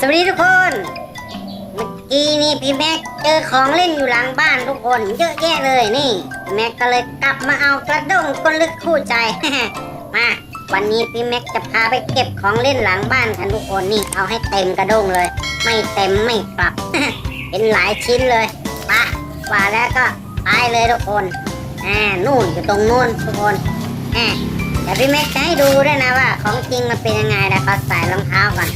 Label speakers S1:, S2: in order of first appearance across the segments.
S1: สวัสดีทุกคน เมื่อกี้นี่พี่แม็กเจอของเล่นอยู่หลังบ้านทุกคนเยอะแยะเลยนี่ แม็กก็เลยกลับมาเอากระด้งคนลึกคู่ใจ มาวันนี้พี่แม็กจะพาไปเก็บของเล่นหลังบ้านกันทุกคนนี่เอาให้เต็มกระด้งเลย ไม่เต็มไม่กลับ เป็นหลายชิ้นเลยปะว่าแล้วก็ไปเลยทุกคนอ่านู่นอยู่ตรงนู่นทุกคนอ่าเดี๋ยวพี่แม็กจะให้ดูด้วยนะว่า ของจริงมันเป็นยังไงแต่ขอใส่รองเท้าก่อน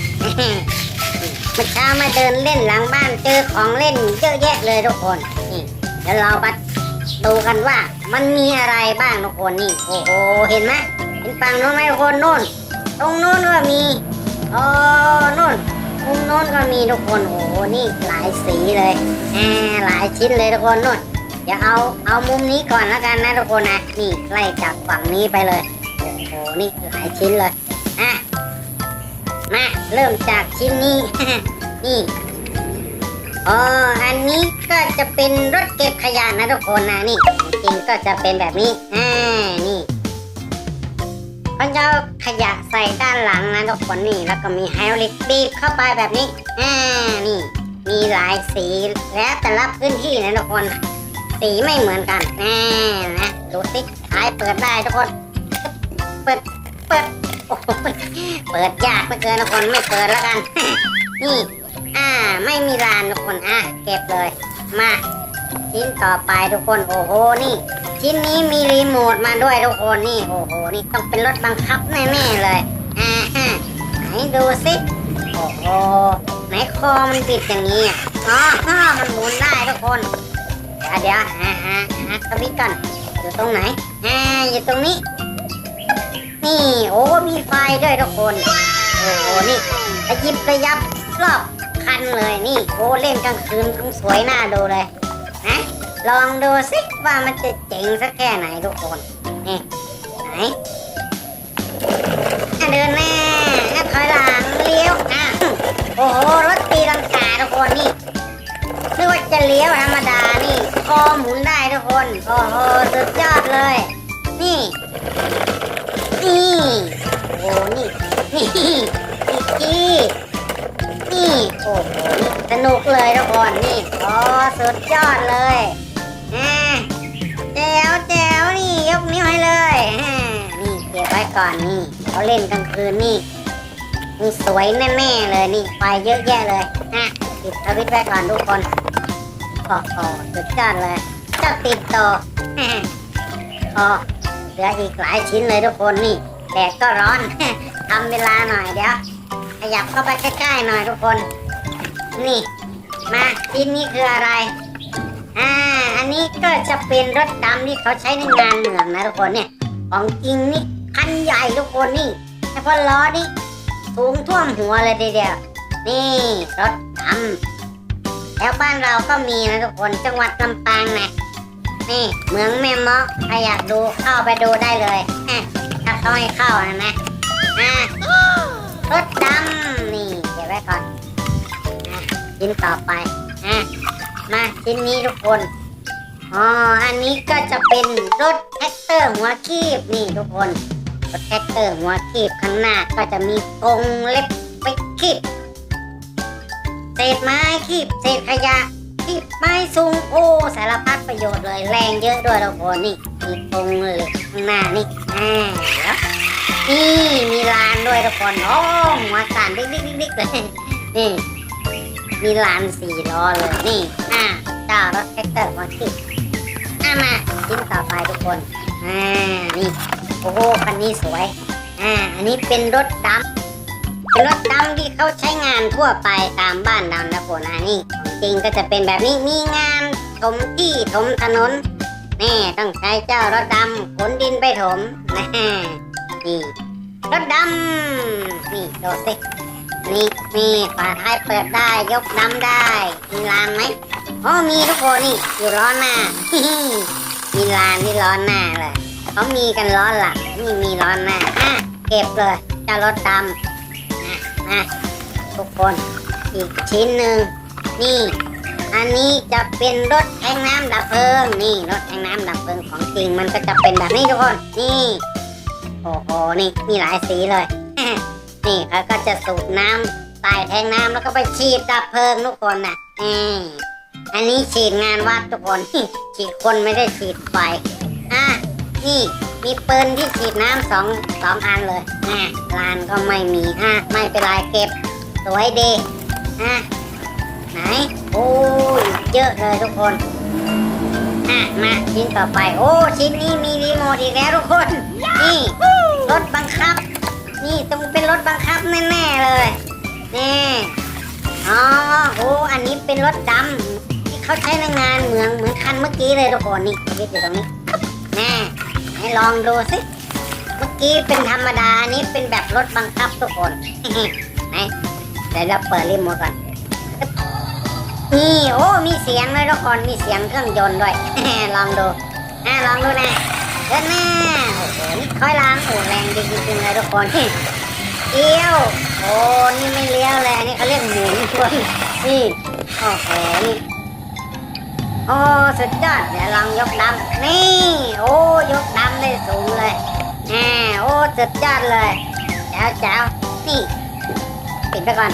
S1: มื่อเช้ามาเดินเล่นหลังบ้านเจอของเล่นเยอะแยะเลยทุกคนนี่เดี๋ยวเรามาดูกันว่ามันมีอะไรบ้างทุกคนนี่โอ้โหเห็นไหมเห็นฝั่งโน้นไหมทุกคนโน่น ตรงโน้นก็มีโอ๋อโน่นตรงโน้นก็มีทุกคนโอ้โหนี่หลายสีเลยอ่าหลายชิ้นเลยทุกคนโน่นเดี๋ยวเอาเอามุมนี้ก่อนแล้วกันนะทุกคนนะนี่ไล่จากฝั่งนี้ไปเลยโอ้โหนี่หลายชิ้นเลยอะ มาเริ่มจากชิ้นนี้ นี่อ๋ออันนี้ก็จะเป็นรถเก็บขยะนะทุกคนนะนี่ จริงก็จะเป็นแบบนี้อ่านี่เขาจะขยะใส่ด้านหลังนะทุกคนนี่ แล้วก็มีไฮดรลิกบีบเข้าไปแบบนี้อ่านี่ มีหลายสีแล้วแต่ละพื้นที่นะทุกคน สีไม่เหมือนกันแน่นะดูสิท้ายเปิดได้ทุกคน เปิดเปิด เปิดยากเหลือเกินทุกคนไม่เปิดแล้วกัน นี่ อ่า ไม่มีลานทุกคน อะ เก็บเลย มา ชิ้นต่อไปทุกคน โอ้โห นี่ ชิ้นนี้มีรีโมทมาด้วยทุกคน นี่ โอ้โห นี่ต้องเป็นรถบังคับแน่ๆเลย อ่าฮะไหนดูสิโอ้โห ไหนคอมันปิดอย่างนี้อะอ๋อ มันหมุนได้ทุกคนอะเดี๋ยวหาหาหาสวิตช์ก่อน อยู่ตรงไหนอ่าอยู่ตรงนี้ นี่โอ้มีไฟด้วยทุกคน โอ้โหนี่ระยิบระยับรอบคันเลยนี่โอ้เล่นกลางคืนต้องสวยหน้าดูเลยนะลองดูสิว่ามันจะเจ๋งสักแค่ไหนทุกคนนี่ไหนอะเดินหน้าอะถอยหลังเลี้ยวอะโอ้โหรถตีลังกาทุกคนนี่ไม่ว่าจะเลี้ยวธรรมดานี่คอหมุนได้ทุกคน โอ้โหสุดยอดเลย นี่ นี่โอ้นี่นี่นี่นี่โอ้โหนี่สนุกเลยทุกคนนี่โอ้สุดยอดเลยอ่าแจ๋วแจ๋วนี่ยกนิ้วให้เลยอ่านี่เก็บไว้ก่อนนี่เขาเล่นกลางคืนนี่นี่สวยแน่ๆเลยนี่ไฟเยอะแยะเลยอะปิดสวิตช์ไว้ก่อนทุกคนโอ้โหสุดยอดเลยเจ้าติดโตอ่าโอ้ เหลืออีกหลายชิ้นเลยทุกคนนี่แดดก็ร้อน ทำเวลาหน่อยเดี๋ยวขยับเข้าไปใกล้ๆหน่อยทุกคน นี่ มาชิ้นนี้คืออะไรอ่าอันนี้ก็จะเป็นรถดำที่เขาใช้ในงานเหมืองนะทุกคนเนี่ยของจริงนี่คันใหญ่ทุกคนนี่เฉพาะล้อนี่สูงท่วมหัวเลยทีเดียวนี่รถดำแถวบ้านเราก็มีนะทุกคนจังหวัดลำปางนะ นี่เมืองแม่เมาะใครอยากดูเข้าไปดูได้เลยอะถ้าเขาให้เข้านะนะอ่รถดำนี่เก็บไว้ก่อนอะชิ้นต่อไปอะมาชิ้นนี้ทุกคนอ๋ออันนี้ก็จะเป็นรถแท็กเตอร์หัวคีบนี่ทุกคนรถแท็กเตอร์หัวคีบข้างหน้าก็จะมีกรงเล็บไว้คีบเศษไม้คีบเศษขยะ คีบไม้ซุงโอ้สารพัดประโยชน์เลยแรงเยอะด้วยทุกคนนี่มีกรงเหล็กข้าหน้านี่อ่าแล้วนี่มีลานด้วยทุกคนโอ้หัวสั่นดิ๊กดิ๊กดิ๊กเลยนี่มีลานสี่ล้อเลยนี่อ่าเจ้ารถแท็กเตอร์หัวคีบอะมาชิ้นต่อไปทุกคนอ่านี่โอ้โหคันนี้สวยอ่าอันนี้เป็นรถดำเป็นรถดำที่เขาใช้งานทั่วไปตามบ้านเรานะคนอะนี่ ริงก็จะเป็นแบบนี้มีงานถมที่ถมถนนนี่ต้องใช้เจ้ารถดำขนดินไปถมนะนี่รถดำนี่ดูสินี่นี่ฝาท้ายเปิดได้ยกดำได้ มีลานไหมอ๋อมีทุกคนนี่อยู่ล้อหน้ามีลานที่ล้อนหน้าเลยเขามีกันล้อหลังนี่มีล้อนหน้าอะเก็บเลยเจะรถดำอะมาทุกคนอีกชิ้นหนึ่ง นี่ อันนี้จะเป็นรถแทงน้ำดับเพลิง นี่รถแทงน้ำดับเพลิงของจริงมันก็จะเป็นแบบนี้ทุกคน นี่ โอ้โห นี่มีหลายสีเลย นี่เขาก็จะสูบน้ใต้แทงน้ำแล้วก็ไปฉีดดับเพลิงทุกคนน่ะออันนี้ฉีดงานวัดทุกคน ฉีดคนไม่ได้ฉีดไฟ อะ นี่มีปืนที่ฉีดน้ำสองสองอันเลยอะลานก็ไม่มีอะไม่เป็นไรเก็บ สวยดีอะ เยอะเลยทุกคนอะมาชิ้นต่อไป โอ้ชิ้นนี้มีรีโมทอีกแล้วทุกคน นี่รถบังคับ นี่ต้องเป็นรถบังคับแน่ๆเลยนี่อ๋อโอ้อันนี้เป็นรถดำที่เขาใช้ในงานเหมืองเหมือนคันเมื่อกี้เลยทุกคนนี่ยึดอยู่ตรงนี้แน่ให้ลองดูสิเมื่อกี้เป็นธรรมดาอันนี้เป็นแบบรถบังคับทุกคนไหนเดี๋ยวเราเปิดรีโมทก่อน นี่โอ้มีเสียงเลยทุกคนมีเสียงเครื่องยนต์ด้วย ลองดูอะลองดูนะเดินหน้าโอ้โหค่อยล้างโอ้แรงดีจริงๆเลยทุกคนเอี้ยวโอ้นี่ไม่เลี้ยวเลยอันนี่เขาเรียกหมุนชวนนี่โอ้โหนี่โอ้สุดยอดเดี๋ยวลองยกดำนี่โอ้ยกดำได้สูงเลยแหมโอ้สุดยอดเลยแจ๋วแจ๋วนี่ปิดไปก่อน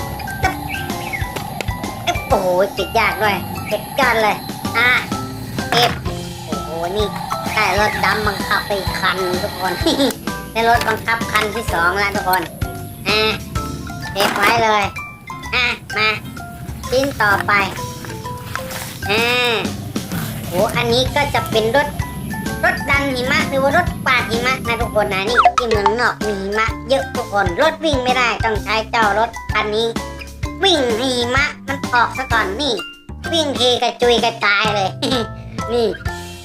S1: โอ้โหปิดยากด้วยเก็บยอดเลยอะเก็บโอ้โหนี่ได้รถดำบังคับไปคันทุกคนได้รถบังคับคันที่สองแล้วทุกคนอะเก็บไว้เลยอะมาชิ้นต่อไปอ่าโอ้อันนี้ก็จะเป็นรถรถดันหิมะหรือว่ารถปาดหิมะนะทุกคนนะนี่ที่เมืองนอกมีหิมะเยอะทุกคนรถวิ่งไม่ได้ต้องใช้เจ้ารถคันนี้ วิ่งหิมะ มันออกซะก่อนนี่ วิ่งทีกระจุยกระจายเลย นี่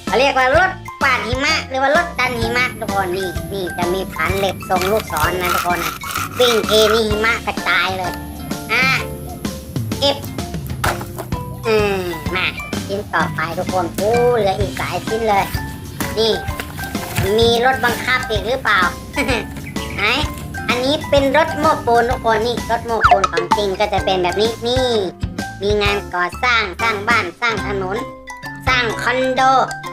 S1: เขาเรียกว่ารถปาดหิมะ หรือว่ารถดันหิมะทุกคนนี่นี่จะมีผันเหล็กทรงลูกศรนะทุกคนนะวิ่งทีนี่หิมะกระจายเลยอะเก็บอืมมาชิ้นต่อไปทุกคนโอ้เหลืออีกหลายชิ้นเลย นี่ มีรถบังคับอีกหรือเปล่าไหน อันนี้เป็นรถโม้ปูนทุกคนนี่รถโม้ปูนของจริงก็จะเป็นแบบนี้นี่ มีงานก่อสร้างสร้างบ้านสร้างถนน สร้างคอนโด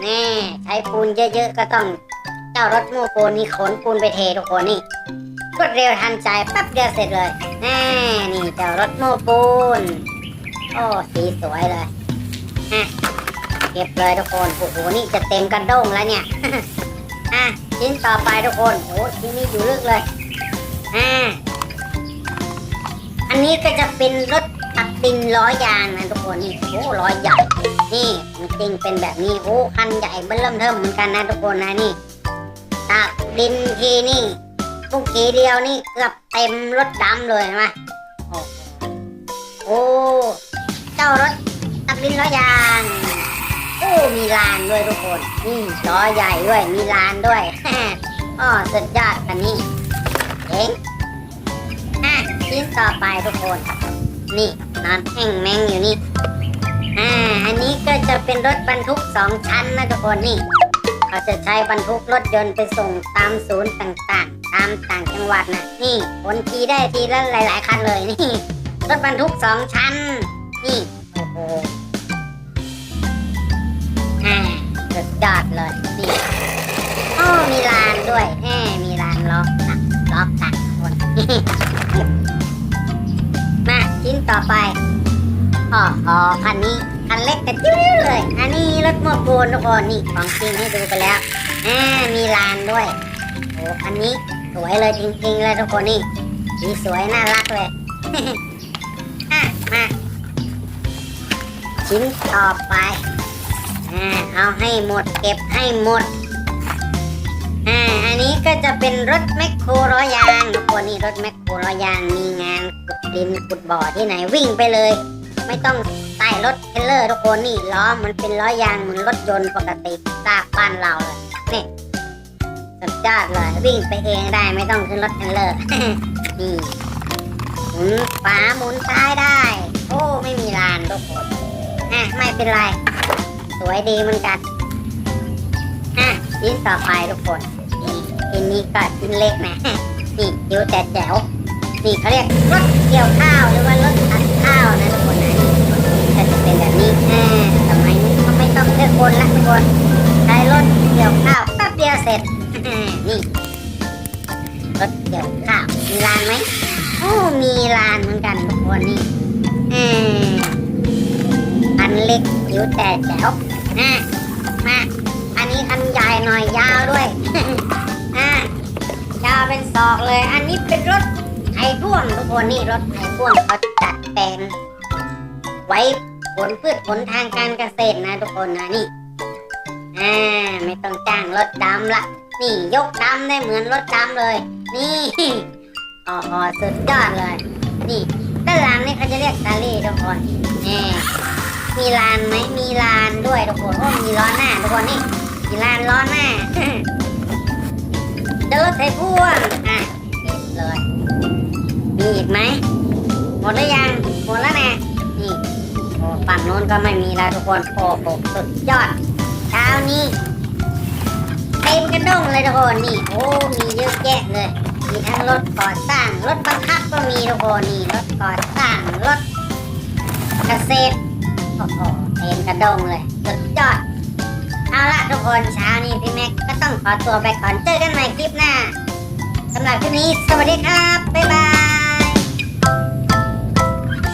S1: นี่ใช้ปูนเยอะๆก็ต้องเจ้ารถโม้ปูนนี่ขนปูนไปเททุกคนนี่รวดเร็วทันใจแป๊บเดียวเสร็จเลยแน่นี่เจ้ารถโม้ปูนโอ้สีสวยเลยอะเก็บเลยทุกคนโอ้โหนี่จะเต็มกระด้งแล้วเนี่ยอะชิ้นต่อไปทุกคนโอ้ชิ้นนี้อยู่ลึกเลย อ่า อันนี้ก็จะเป็นรถตักดินล้อยางนะทุกคนนี่โอ้ล้อใหญ่ นี่จริงเป็นแบบนี้โอ้คันใหญ่เบิ่มเริ่มเทิมเหมือนกันนะทุกคนนะนี่ตักดินทีนี่ทุกทีเดียวนี่เกือบเต็มรถดำเลยนไหมโอ้โหโอ้เจ้ารถตักดินล้อยางโอ้มีลานด้วยทุกคนนี่ล้อใหญ่ด้วยมีลานด้วยอ๋อสุดยอดคันนี้ เองอะชิ้นต่อไปทุกคน นี่นอนแห้งแมงอยู่นี่ อ่า อันนี้ก็จะเป็นรถบรรทุกสองชั้นนะทุกคนนี่ เขาจะใช้บรรทุกรถยนต์ไปส่งตามศูนย์ต่างๆ ตามต่างจังหวัดนะนี่คนทีได้ทีละหลาย ๆคันเลยนี่ รถบรรทุกสองชั้น นี่โอ้โหอ่าสุดยอดเลยนี่โอ้มีลานด้วยแหมมี มาชิ้นต่อไปอ๋ออ๋อคันนี้คันเล็กแต่จิ้วเลย อันนี้รถโม้ปูนทุกคนนี่ของจริงให้ดูไปแล้วอ่ามีลานด้วยโอ้คันนี้สวยเลยจริงๆเลยทุกคนนี่สีสวยน่ารักเลยอะมาชิ้นต่อไปอ่าเอาให้หมดเก็บให้หมดอ่า จะเป็นรถแมคโครล้อยางทุกคนนี่รถแมคโครล้อยางมีงานขุดดินขุดบ่อที่ไหนวิ่งไปเลย ไม่ต้องใต้รถเทรลเลอร์ทุกคนนี่ล้อมันเป็นล้อยางเหมือนรถยนต์ปกติตากบ้านเราเลยนี่สุดยอดเลยวิ่งไปเองได้ไม่ต้องขึ้นรถเทรลเลอร์นี่หมุนขวาหมุนซ้ายได้ โอ้ไม่มีลานทุกคนอะไม่เป็นไร สวยดีเหมือนกันอะชิ้นต่อไปทุกคน กินนี้ก็ชิ้นเล็กนะนี่จิ๋วแต่แจ๋วนี่เขาเรียกรถเกี่ยวข้าวหรือว่ารถตัดข้าวนะทุกคนนะนี่ก็จะเป็นแบบนี้อ่สมัยนี้ก็ไม่ต้องเลือกคนละทุกคนใช้รถเกี่ยวข้าวแป๊บเดียวเสร็จนี่รถเกี่ยวข้าวมีลานไหมโอ้มีลานเหมือนกันทุกคนนี่อันเล็กจิ๋วแต่แจ๋วนะมาอันนี้คันใหญ่หน่อยยาวด้วย เป็นศอกเลย อันนี้เป็นรถไถพ่วงทุกคนนี่รถไถพ่วงเขาจัดแต่งไว้ผลพืชผลทางการเกษตรนะทุกคนนะนี่อ่าไม่ต้องจ้างรถดำละนี่ยกดำได้เหมือนรถดำเลย นี่อ๋อสุดยอดเลย นี่ด้านหลังนี่เขาจะเรียกซาลี่ทุกคนนี่มีลานไหมมีลานด้วยทุกคนโอ้มีล้อหน้าทุกคนนี่มีลานล้อหน้า รถไถพ่วงอะเก็บเลยมีอีกไหมหมดหรือยังหมดแล้วนะนี่โอ้ฝั่งโน้นก็ไม่มีแล้วทุกคนโอ้โหสุดยอดเช้านี้เต็มกระด้งเลยทุกคนนี่โอ้มีเยอะแยะเลยมีทั้งรถก่อสร้างรถบังคับก็มีทุกคนนี่รถก่อสร้างรถเกษตรโอ้โหเต็มกระด้งเลยสุดยอด เอาละทุกคนเช้านี้พี่แม็กก็ต้องขอตัวไปก่อนเจอกันใหม่คลิปหน้าสำหรับคลิปนี้สวัสดีครับ บ๊ายบาย